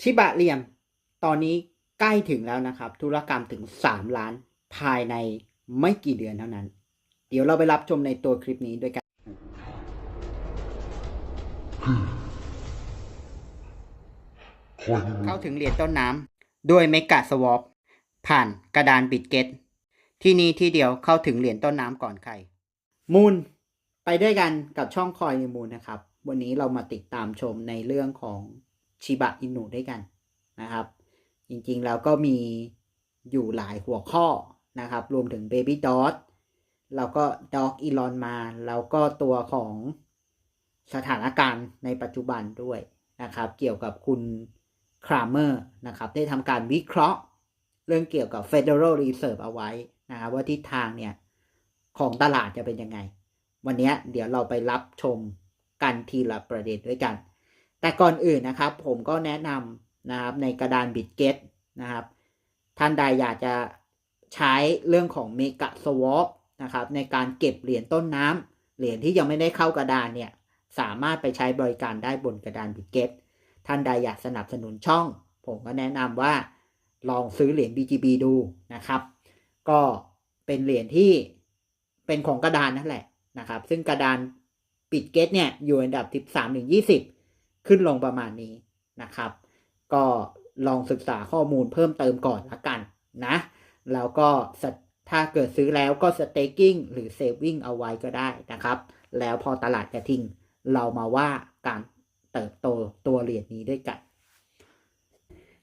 ชิบะเรียม ตอนนี้ใกล้ถึงแล้วนะครับ ธุรกรรมถึง 3 ล้านภายในไม่กี่เดือนเท่านั้น เดี๋ยวเราไปรับชมในตัวคลิปนี้ด้วยกัน เข้าถึงเหรียญต้นน้ำด้วยเมกะสวอปผ่านกระดานบิดเกตที่นี่ที่เดียวเข้าถึงเหรียญต้นน้ำก่อนใคร มูลไปด้วยกันกับช่องคอยมูลนะครับ วันนี้เรามาติดตามชมในเรื่องของ ชิบะอินุด้วยกันนะครับ จริงๆ แล้วก็มีอยู่หลายหัวข้อนะครับ รวมถึง Baby d o t แล้วก็ Dog Elon มา แล้วก็ตัวของสถานการณ์ในปัจจุบันด้วยนะครับ เกี่ยวกับคุณครามเมอร์นะครับ ได้ทำการวิเคราะห์เรื่องเกี่ยวกับ Federal Reserve เอาไว้นะครับว่าทิศทางเนี่ย ของตลาดจะเป็นยังไง วันนี้เดี๋ยวเราไปรับชมกันทีละประเด็นด้วยกัน แต่ก่อนอื่นนะครับ ผมก็แนะนำนะครับในกระดานบิตเกตนะครับ ท่านใดอยากจะใช้เรื่องของเมกะสวอปนะครับในการเก็บเหรียญต้นน้ำเหรียญที่ยังไม่ได้เข้ากระดานเนี่ยสามารถไปใช้บริการได้บนกระดานบิตเกตท่านใดอยากสนับสนุนช่อง ผมก็แนะนำว่าลองซื้อเหรียญ BGB ดูนะครับ ก็เป็นเหรียญที่เป็นของกระดานนั่นแหละนะครับ ซึ่งกระดานปิดเกตเนี่ยอยู่อันดับ 13ถึง20 ขึ้นลงประมาณนี้นะครับ ก็ลองศึกษาข้อมูลเพิ่มเติมก่อนละกันนะ แล้วก็ถ้าเกิดซื้อแล้วก็สเต็กกิ้งหรือเซฟวิ่งเอาไว้ก็ได้นะครับ แล้วพอตลาดจะทิ้งเรามาว่าการเติบโตตัวเหรียญนี้ด้วยกัน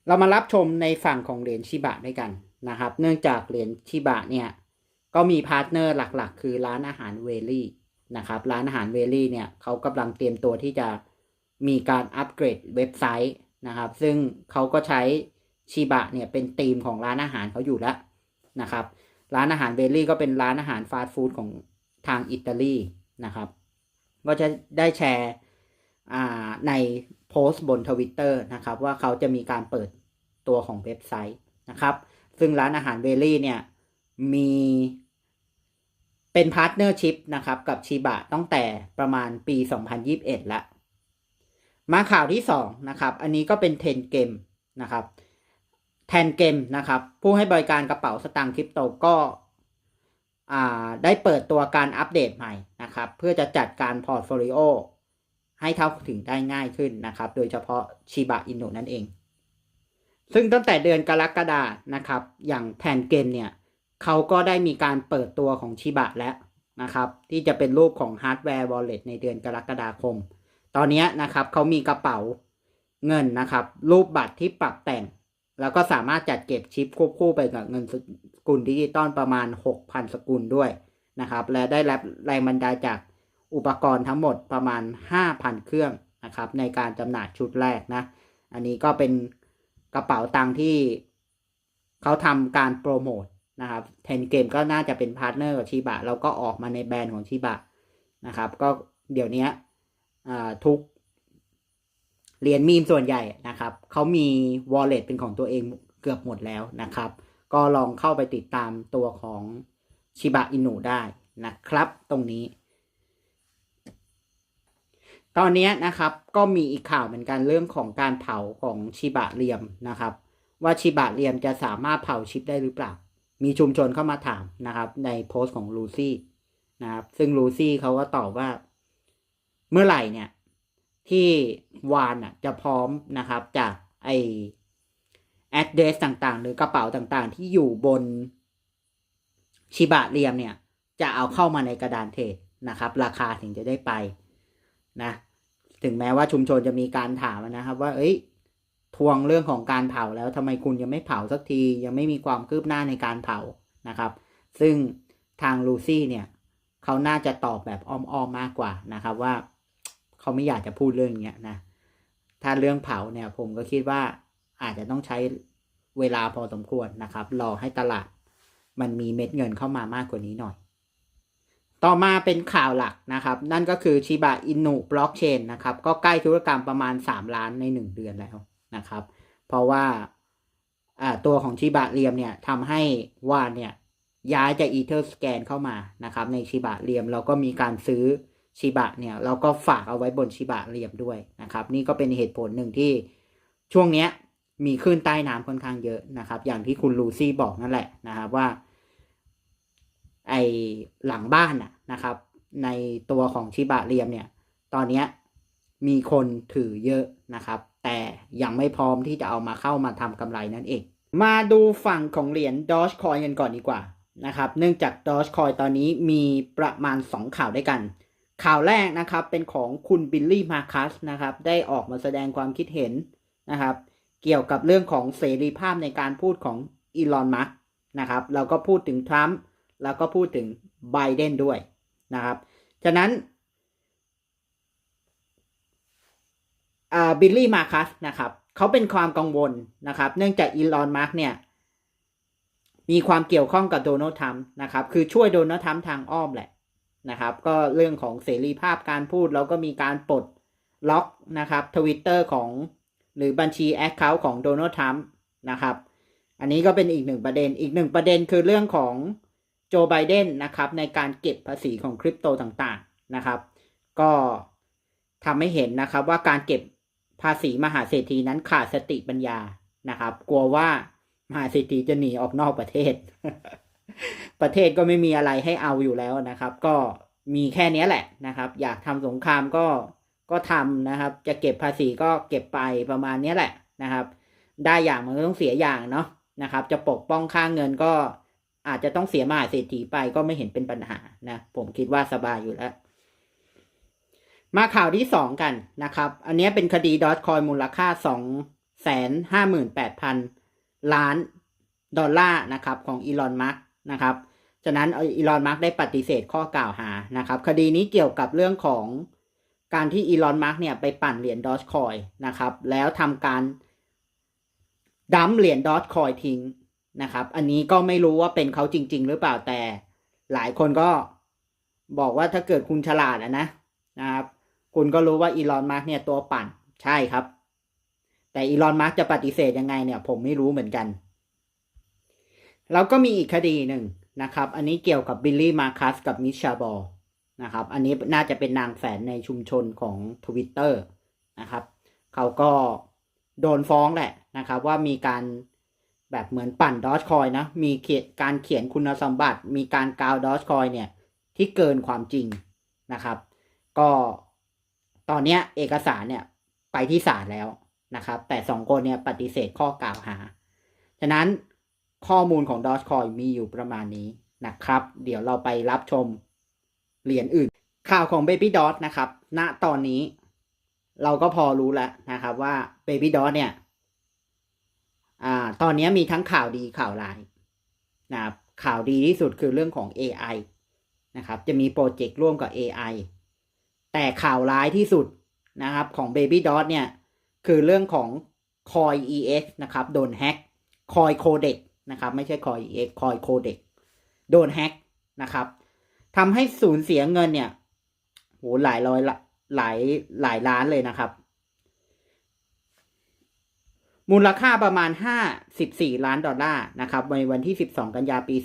เรามารับชมในฝั่งของเหรียญชิบะด้วยกันนะครับ เนื่องจากเหรียญชิบะเนี่ยก็มีพาร์ทเนอร์หลักๆ คือร้านอาหารเวลี่นะครับ ร้านอาหารเวลี่เนี่ยเขากำลังเตรียมตัวที่จะ มีการอัปเกรดเว็บไซต์นะครับ ซึ่งเขาก็ใช้ชิบะเนี่ยเป็นธีมของร้านอาหารเขาอยู่แล้วนะครับ ร้านอาหารเวลลี่ก็เป็นร้านอาหารฟาสต์ฟู้ดของทางอิตาลีนะครับ ก็จะได้แชร์ในโพสต์บนทวิตเตอร์นะครับว่าเขาจะมีการเปิดตัวของเว็บไซต์นะครับ ซึ่งร้านอาหารเวลี่เนี่ยมีเป็นพาร์ทเนอร์ชิพนะครับกับชิบะตั้งแต่ประมาณปี 2021 แล้ว มาข่าวที่2นะครับ อันนี้ก็เป็นเทนเกมนะครับ แทนเกมนะครับ ผู้ให้บริการกระเป๋าสตางค์คริปโตก็ได้เปิดตัวการอัปเดตใหม่นะครับ เพื่อจะจัดการพอร์ตโฟลิโอให้เท่าถึงได้ง่ายขึ้นนะครับ โดยเฉพาะชิบะอินโนนั่นเอง ซึ่งตั้งแต่เดือนกรกฎานะครับ อย่างแทนเกมเนี่ยเขาก็ได้มีการเปิดตัวของชิบะแล้วนะครับ ที่จะเป็นรูปของฮาร์ดแวร์วอลเล็ตในเดือนกรกฎาคม ตอนนี้นะครับเขามีกระเป๋าเงินนะครับ รูปบัตรที่ปรับแต่ง แล้วก็สามารถจัดเก็บชิปควบคู่ไปกับเงินสกุลดิจิตอลประมาณ 6,000 สกุลด้วยนะครับ และได้รับแรงบันดาลจากอุปกรณ์ทั้งหมดประมาณ 5,000 เครื่องนะครับ ในการจำหน่ายชุดแรกนะ อันนี้ก็เป็นกระเป๋าตังที่เขาทำการโปรโมทนะครับเทนเกมก็น่าจะเป็นพาร์ทเนอร์กับชิบะแล้วก็ออกมาในแบรนด์ของชิบะนะครับ ก็เดี๋ยวนี้ ทุกเหรียญมีมส่วนใหญ่นะครับเขามี wallet เป็นของตัวเองเกือบหมดแล้วนะครับ ก็ลองเข้าไปติดตามตัวของชิบะอินุได้นะครับตรงนี้ ตอนนี้นะครับก็มีอีกข่าวเหมือนกันเรื่องของการเผาของชิบะเรียมนะครับ ว่าชิบะเรียมจะสามารถเผาชิปได้หรือเปล่า มีชุมชนเข้ามาถามนะครับ ในโพสต์ของลูซี่นะครับ ซึ่งลูซี่เขาก็ตอบว่า เมื่อไหร่เนี่ย ที่วานอะ จะพร้อมนะครับ จากไอ address ต่างๆ หรือกระเป๋าต่างๆ ที่อยู่บนชิบะเรียมเนี่ย จะเอาเข้ามาในกระดานเทรดนะครับ ราคาถึงจะได้ไปนะ ถึงแม้ว่าชุมชนจะมีการถามนะครับ ว่า เอ้ยทวงเรื่องของการเผาแล้วทำไมคุณยังไม่เผาสักที ยังไม่มีความคืบหน้าในการเผานะครับ ซึ่งทางลูซี่เนี่ย เขาน่าจะตอบแบบอ้อมๆมากกว่านะครับว่า เขาไม่อยากจะพูดเรื่องเนี้ยนะ ถ้าเรื่องเผาเนี่ยผมก็คิดว่าอาจจะต้องใช้เวลาพอสมควรนะครับ รอให้ตลาด มันมีเม็ดเงินเข้ามามากกว่านี้หน่อย ต่อมาเป็นข่าวหลักนะครับ นั่นก็คือชิบะอินุบล็อกเชนนะครับ ก็ใกล้ธุรกรรมประมาณ 3 ล้านใน 1 เดือนแล้วนะครับ เพราะว่าตัวของชิบะเรียมเนี่ยทำให้วานเนี่ยย้ายจากอีเทอร์สแกนเข้ามานะครับ ในชิบะเรียมเราก็มีการซื้อ ชิบะเนี่ยเราก็ฝากเอาไว้บนชิบะเรียมด้วยนะครับ นี่ก็เป็นเหตุผลหนึ่งที่ช่วงเนี้ยมีคลื่นใต้น้ำค่อนข้างเยอะนะครับ อย่างที่คุณลูซี่บอกนั่นแหละนะครับว่า ไอหลังบ้านนะนะครับ ในตัวของชิบะเรียมเนี่ย ตอนเนี้ยมีคนถือเยอะนะครับ แต่ยังไม่พร้อมที่จะเอามาเข้ามาทำกำไรนั่นเอง มาดูฝั่งของเหรียญ Dogecoin กันก่อนดีกว่านะครับ เนื่องจาก Dogecoin ตอนนี้มีประมาณ 2 ข่าวด้วยกัน ข่าวแรกนะครับเป็นของคุณบิลลี่มาคัสนะครับได้ออกมาแสดงความคิดเห็นนะครับ เกี่ยวกับเรื่องของเสรีภาพในการพูดของอีลอนมัสนะครับเราก็พูดถึงทรัมป์แล้วก็พูดถึงไบเดนด้วยนะครับฉะนั้นบิลลี่มาคัสนะครับเขาเป็นความกังวลนะครับ เนื่องจากอีลอนมัสเนี่ยมีความเกี่ยวข้องกับโดนัลด์ทรัมป์นะครับ คือช่วยโดนัลด์ทรัมป์ทางอ้อมแหละ นะครับ ก็เรื่องของเสรีภาพการพูดแล้วก็มีการปลดล็อกนะครับทวิตเตอร์ของหรือบัญชีแอคเคาท์ของโดนัลด์ทรัมป์นะครับ อันนี้ก็เป็นอีกหนึ่งประเด็นอีกหนึ่งประเด็นคือเรื่องของโจไบเดนนะครับ ในการเก็บภาษีของคริปโตต่างๆนะครับ ก็ทำให้เห็นนะครับว่าการเก็บภาษีมหาเศรษฐีนั้นขาดสติปัญญานะครับ กลัวว่ามหาเศรษฐีจะหนีออกนอกประเทศ ประเทศก็ไม่มีอะไรให้เอาอยู่แล้วนะครับ ก็มีแค่นี้แหละนะครับ อยากทำสงครามก็ก็ทำนะครับ จะเก็บภาษีก็เก็บไปประมาณนี้แหละนะครับ ได้อย่างมันก็ต้องเสียอย่างเนาะนะครับ จะปกป้องค่างเงินก็อาจจะต้องเสียมหาเศรษฐีไปก็ไม่เห็นเป็นปัญหานะผมคิดว่าสบายอยู่แล้ว มาข่าวที่สองกันนะครับ อันนี้เป็นคดีดอทคอยมูลค่าสองแสนห้าหมื่นแปดพันล้านดอลลาร์นะครับของอีลอน มัส นะครับฉะนั้นอีลอนมัสได้ปฏิเสธข้อกล่าวหานะครับ คดีนี้เกี่ยวกับเรื่องของการที่อีลอนมัสเนี่ยไปปั่นเหรียญดอทคอยนะครับ แล้วทำการดัมเหรียญดอทคอยทิ้งนะครับ อันนี้ก็ไม่รู้ว่าเป็นเขาจริง ๆ หรือเปล่าแต่ หลายคนก็บอกว่าถ้าเกิดคุณฉลาดอะนะนะครับ คุณก็รู้ว่าอีลอนมัสเนี่ยตัวปั่นใช่ครับ แต่อีลอนมัสจะปฏิเสธยังไงเนี่ย ผมไม่รู้เหมือนกัน แล้วก็มีอีกคดีหนึ่งนะครับ อันนี้เกี่ยวกับบิลลี่มาคัสกับมิชาบอลนะครับ อันนี้น่าจะเป็นนางแฝนในชุมชนของ Twitter นะครับ เขาก็โดนฟ้องแหละนะครับ ว่ามีการแบบเหมือนปั่นดอชคอยนะ มีเขียนการเขียนคุณสมบัติ มีการกาวดอชคอยเนี่ย ที่เกินความจริงนะครับ ก็ตอนนี้เอกสารเนี่ยไปที่ศาลแล้วนะครับ แต่สองคนเนี่ยปฏิเสธข้อกล่าวหา ฉะนั้น ข้อมูลของ Dogecoin มีอยู่ประมาณนี้นะครับ เดี๋ยวเราไปรับชมเหรียญอื่น ข่าวของ Baby d o t นะครับ ณตอนนี้เราก็พอรู้แล้วนะครับว่า Baby d o t เนี่ยอ่าตอนนี้มีทั้งข่าวดีข่าวร้ายนะครับข่าวดีที่สุดคือเรื่องของ AI นะครับ จะมีโปรเจกต์ร่วมกับ AI แต่ข่าวร้ายที่สุดนะครับของ Baby d o t เนี่ย คือเรื่องของ Coin EX นะครับ โดนแฮ็ก Coin Codec นะครับ ไม่ใช่ Coin EX Coin Codec โดนแฮ็กนะครับทำให้สูญเสียเงินเนี่ยโหหลายร้อยหลายหลายล้านเลยนะครับ มูลค่าประมาณ 54 ล้านดอลลาร์นะครับในวันที่ 12 กันยาปี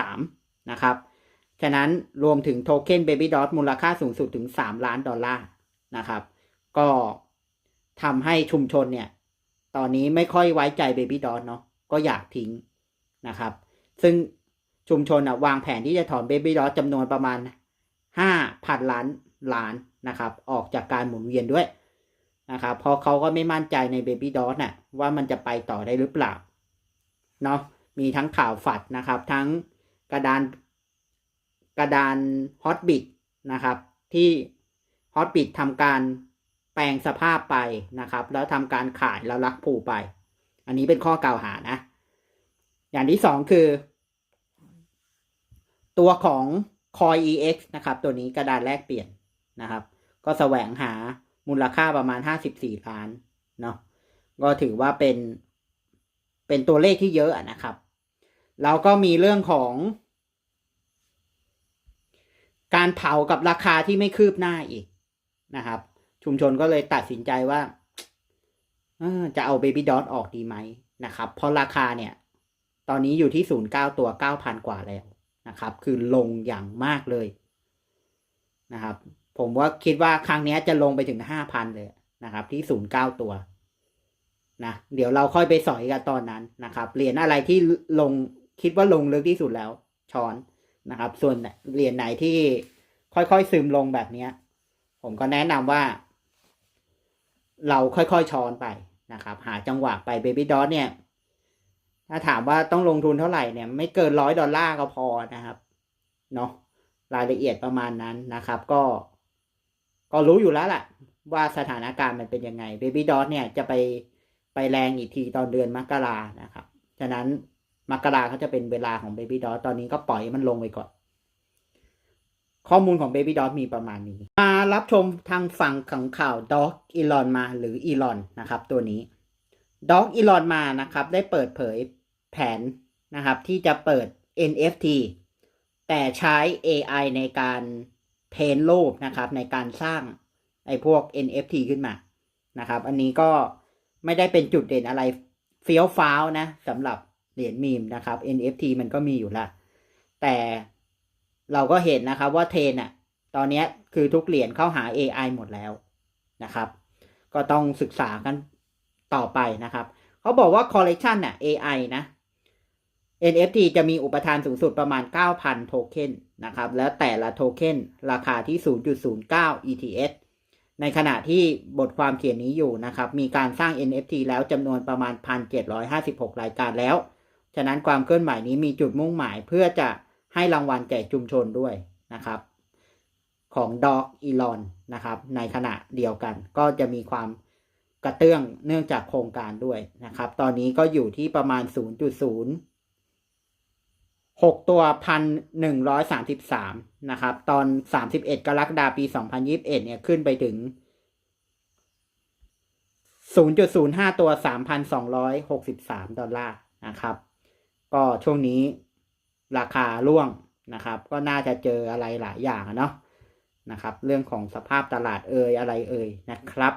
2023 นะครับ ฉะนั้นรวมถึงโทเค็น Baby Dot มูลค่าสูงสุดถึง 3 ล้านดอลลาร์นะครับ ก็ทำให้ชุมชนเนี่ย ตอนนี้ไม่ค่อยไว้ใจ Baby Dot เนาะก็อยากทิ้ง นะครับ ซึ่งชุมชนวางแผนที่จะถอน Baby Dot จำนวนประมาณ 5,000 ล้านล้านนะครับ ออกจากการหมุนเวียนด้วยนะครับเพราะเขาก็ไม่มั่นใจใน Baby Dot น่ะว่ามันจะไปต่อได้หรือเปล่าเนาะมีทั้งข่าวฝัดนะครับ ทั้งกระดานกระดานฮอตบิ t นะครับ ที่ฮอตบิ t ทำการแปลงสภาพไปนะครับ แล้วทำการขายแล้วลักผูไป อันนี้เป็นข้อกล่าวหานะ อย่างที่สองคือ ตัวของ Coin EX นะครับ ตัวนี้กระดานแลกเปลี่ยนนะครับ ก็แสวงหามูลค่าประมาณ 54 ล้านเนาะก็ถือว่าเป็นเป็นตัวเลขที่เยอะนะครับ แล้วก็มีเรื่องของ การเผากับราคาที่ไม่คืบหน้าอีกนะครับ ชุมชนก็เลยตัดสินใจว่าจะเอา Baby Dot ออกดีไหมนะครับ เพราะราคาเนี่ย ตอนนี้อยู่ที่ 09 ตัว 9,000 กว่าแล้วนะครับ คือลงอย่างมากเลยนะครับ ผมว่าคิดว่าครั้งนี้จะลงไปถึง 5,000 เลยนะครับ ที่ 09 ตัวนะเดี๋ยวเราค่อยไปสอยกันตอนนั้นนะครับเหรียญอะไรที่ลงคิดว่าลงลึกที่สุดแล้วช้อนนะครับ ส่วนเหรียญไหนที่ค่อยๆซึมลงแบบเนี้ย ผมก็แนะนำว่า เราค่อยๆช้อนไปนะครับ หาจังหวะไปเบบี้ดอ t เนี่ย ถ้าถามว่าต้องลงทุนเท่าไหร่เนี่ย ไม่เกินร้อยดอลลาร์ก็พอนะครับเนาะรายละเอียดประมาณนั้นนะครับ ก็ ก็รู้อยู่แล้วแหละว่าสถานการณ์มันเป็นยังไงเบบี้ดอ t เนี่ยจะไปไปแรงอีกทีตอนเดือนมกรานะครับ ฉะนั้นมกราเขาจะเป็นเวลาของเบบี้ดอ t ตอนนี้ก็ปล่อยมันลงไปก่อน ข้อมูลของ Baby Dot มีประมาณนี้ มารับชมทางฝั่งของข่าว Dog Elon มาหรือ Elon นะครับ ตัวนี้ Dog Elon มานะครับ ได้เปิดเผย แผนนะครับที่จะเปิด NFT แต่ใช้ AI ในการเทรนรูปนะครับ ในการสร้างไอ้พวก NFT ขึ้นมานะครับ อันนี้ก็ไม่ได้เป็นจุดเด่นอะไรเฟี้ยวฟ้าวนะสำหรับเหรียญมีมนะครับ NFT มันก็มีอยู่ละแต่เราก็เห็นนะครับว่าเทรนอะตอนนี้คือทุกเหรียญเข้าหา AI หมดแล้วนะครับ ก็ต้องศึกษากันต่อไปนะครับ เขาบอกว่าคอลเลกชันน่ะ AI นะ NFT จะมีอุปทานสูงสุดประมาณ 9,000 โทเค็นนะครับ แล้วแต่ละโทเค็นราคาที่ 0.09 ETH ในขณะที่บทความเขียนนี้อยู่นะครับ มีการสร้าง NFT แล้วจำนวนประมาณ 1,756 รายการแล้ว ฉะนั้นความเคลื่อนไหวนี้มีจุดมุ่งหมายเพื่อจะให้รางวัลแก่ชุมชนด้วยนะครับ ของดอกอีลอนนะครับ ในขณะเดียวกันก็จะมีความกระเตื้องเนื่องจากโครงการด้วยนะครับ ตอนนี้ก็อยู่ที่ประมาณ 0.0 6ตัวพันหนึ่งร้อยสามสิบสามนะครับ ตอนสามสิบเอ็ดกรกฎาคมปีสองพันยิบเอ็ดเนี่ยขึ้นไปถึง0.05ตัวสามพันสองร้อยหกสิบสามดอลลาร์นะครับ ก็ช่วงนี้ราคาร่วงนะครับ ก็น่าจะเจออะไรหลายอย่างเนาะนะครับ เรื่องของสภาพตลาดเอ่ยอะไรเอ่ยนะครับ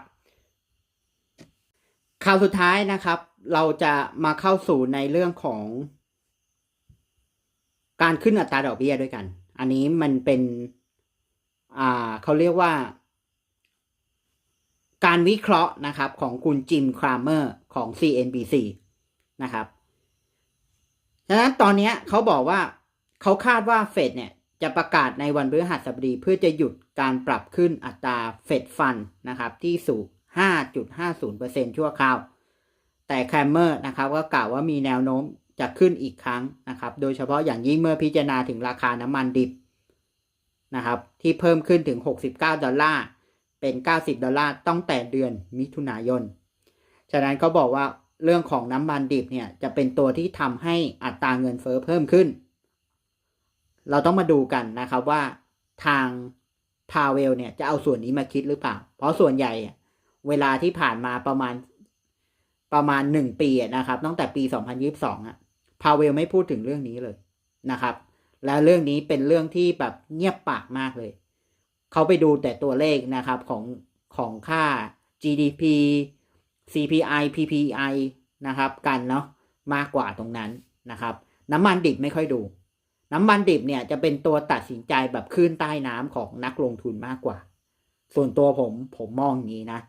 ข่าวสุดท้ายนะครับ เราจะมาเข้าสู่ในเรื่องของ การขึ้นอัตราดอกเบี้ยด้วยกัน อันนี้มันเป็นอ่าเขาเรียกว่า การวิเคราะห์นะครับของคุณจิมครามเมอร์ของ CNBC นะครับฉะนั้นตอนนี้เขาบอกว่าเขาคาดว่าเฟดเนี่ยจะประกาศในวันพฤหัสบดีเพื่อจะหยุดการปรับขึ้นอัตราเฟดฟันนะครับที่สู่5.50%ชั่วคราว แต่แคมเมอร์นะครับก็กล่าวว่ามีแนวโน้ม จะขึ้นอีกครั้งนะครับ โดยเฉพาะอย่างยิ่งเมื่อพิจารณาถึงราคาน้ำมันดิบนะครับ ที่เพิ่มขึ้นถึง 69 ดอลลาร์ เป็น 90 ดอลลาร์ตั้งแต่เดือนมิถุนายน ฉะนั้นเขาบอกว่าเรื่องของน้ำมันดิบเนี่ยจะเป็นตัวที่ทำให้อัตราเงินเฟอ้อเพิ่มขึ้น เราต้องมาดูกันนะครับว่าทางพาเวลเนี่ยจะเอาส่วนนี้มาคิดหรือเปล่า เพราะส่วนใหญ่เวลาที่ผ่านมาประมาณประมาณหนึ่งปีนะครับตั้งแต่ปี 2022อะ พาเวลไม่พูดถึงเรื่องนี้เลยนะครับ และเรื่องนี้เป็นเรื่องที่แบบเงียบปากมากเลย เขาไปดูแต่ตัวเลขนะครับของของค่า GDP CPI PPI นะครับ กันเนาะมากกว่าตรงนั้นนะครับ น้ำมันดิบไม่ค่อยดู น้ำมันดิบเนี่ยจะเป็นตัวตัดสินใจแบบคลื่นใต้น้ำของนักลงทุนมากกว่า ส่วนตัวผมผมมองอย่างนี้นะ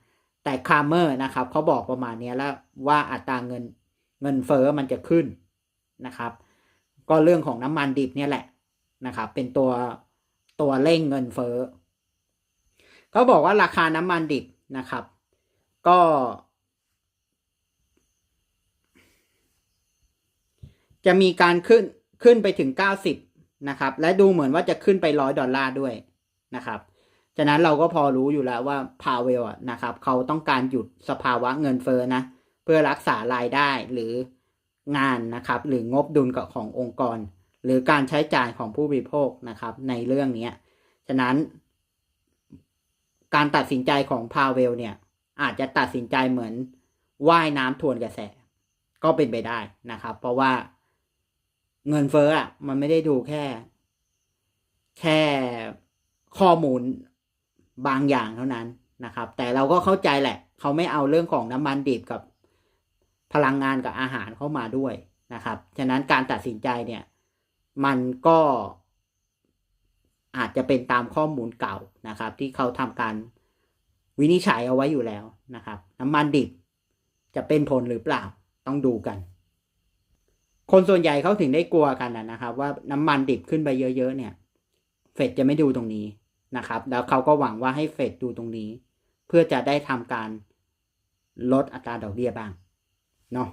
แต่คาร์เมอร์นะครับเขาบอกประมาณนี้แล้วว่าอัตราเงินเงินเฟอ้อมันจะขึ้น นะครับ ก็เรื่องของน้ำมันดิบเนี่ยแหละนะครับ เป็นตัวตัวเร่งเงินเฟ้อเขาบอกว่าราคาน้ำมันดิบนะครับ ก็ จะมีการขึ้นขึ้นไปถึง 90 นะครับ และดูเหมือนว่าจะขึ้นไปร้อยดอลลาร์ด้วยนะครับฉะนั้นเราก็พอรู้อยู่แล้วว่าพาเวลนะครับ เขาต้องการหยุดสภาวะเงินเฟ้อนะ เพื่อรักษารายได้หรือ งานนะครับ หรืองบดุลกับขององค์กร หรือการใช้จ่ายของผู้บริโภคนะครับ ในเรื่องนี้ฉะนั้นการตัดสินใจของพาเวลเนี่ย อาจจะตัดสินใจเหมือนว่ายน้ำทวนกระแส ก็เป็นไปได้นะครับ เพราะว่าเงินเฟ้ออะมันไม่ได้ดูแค่ แค่ข้อมูลบางอย่างเท่านั้นนะครับ แต่เราก็เข้าใจแหละ เขาไม่เอาเรื่องของน้ำมันดิบกับ พลังงานกับอาหารเข้ามาด้วยนะครับ ฉะนั้นการตัดสินใจเนี่ย มันก็อาจจะเป็นตามข้อมูลเก่านะครับ ที่เขาทำการวินิจฉัยเอาไว้อยู่แล้วนะครับ น้ำมันดิบจะเป็นผลหรือเปล่าต้องดูกัน คนส่วนใหญ่เขาถึงได้กลัวกันนะครับ ว่าน้ำมันดิบขึ้นไปเยอะๆเนี่ย เฟดจะไม่ดูตรงนี้นะครับ แล้วเขาก็หวังว่าให้เฟดดูตรงนี้ เพื่อจะได้ทำการลดอัตราดอกเบี้ยบ้าง เนาะ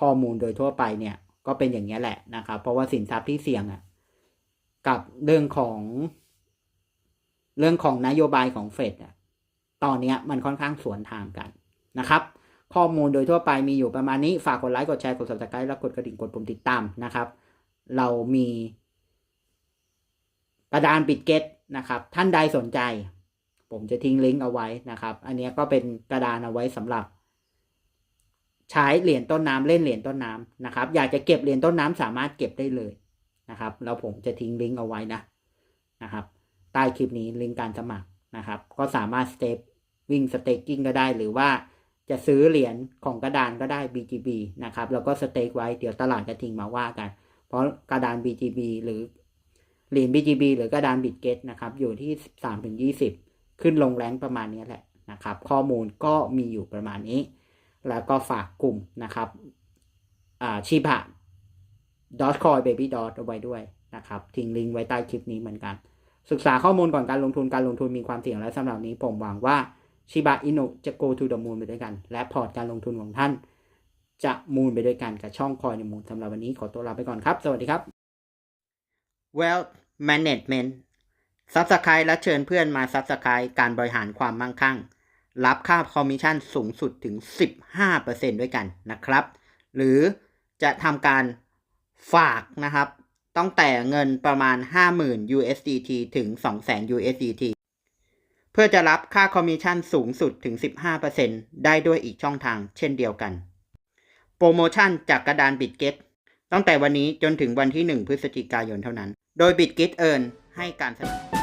ข้อมูลโดยทั่วไปเนี่ย ก็เป็นอย่างนี้แหละนะครับ เพราะว่าสินทรัพย์ที่เสี่ยงอะ่ะกับเรื่องของ เรื่องของนโยบายของเฟดอะตอนเนี้ยมันค่อนข้างสวนทางกันนะครับข้อมูลโดยทั่วไปมีอยู่ประมาณนี้ ฝากกดไลค์ กดแชร์ กด subscribe แล้วกดกระดิ่ง กดปุ่มติดตามนะครับ เรามีกระดานปิดเก็ตนะครับ ท่านใดสนใจ ผมจะทิ้งลิงก์เอาไว้นะครับ อันนี้ก็เป็นกระดานเอาไว้สำหรับ ใช้เหรียญต้นน้ำเล่นเหรียญต้นน้ำนะครับ อยากจะเก็บเหรียญต้นน้ำสามารถเก็บได้เลยนะครับ แล้วผมจะทิ้งลิงก์เอาไว้นะนะครับ ใต้คลิปนี้ลิงก์การสมัครนะครับ ก็สามารถสเตปวิ่งสเต็กกิ้งก็ได้หรือว่าจะซื้อเหรียญของกระดานก็ได้ BGB นะครับ แล้วก็สเต็กไว้เดี๋ยวตลาดจะทิ้งมาว่ากัน เพราะกระดาน BGB หรือเหรียญ BGB หรือกระดานบิตเกตนะครับ อยู่ที่3ถึง20 ขึ้นลงแรงประมาณนี้แหละนะครับ ข้อมูลก็มีอยู่ประมาณนี้ แล้วก็ฝากกลุ่มนะครับชิบะ dot coin baby dot เอาไว้ด้วยนะครับทิ้งลิงก์ไว้ใต้คลิปนี้เหมือนกัน ศึกษาข้อมูลก่อนการลงทุนการลงทุนมีความเสี่ยงและสำหรับนี้ผมหวังว่าชิบะอินุจะ go to the moon ไปด้วยกัน และพอร์ตการลงทุนของท่าน จะมูนไปด้วยกันกับช่องคอยในมูลสำหรับวันนี้ขอตัวลาไปก่อนครับ สวัสดีครับ Wealth Management Subscribe และเชิญเพื่อนมา Subscribe การบริหารความมั่งคั่ง รับค่าคอมมิชชั่นสูงสุดถึง 15%ด้วยกันนะครับ หรือจะทำการฝากนะครับตั้งแต่เงินประมาณ 50,000 USDT ถึง 200,000 USDT เพื่อจะรับค่าคอมมิชชั่นสูงสุดถึง 15%ได้ด้วยอีกช่องทางเช่นเดียวกัน โปรโมชั่นจากกระดานบิตเกตตั้งแต่วันนี้จนถึงวันที่ 1 พฤศจิกายนเท่านั้น โดยบิตกิตเอิร์นให้การสนับสนุน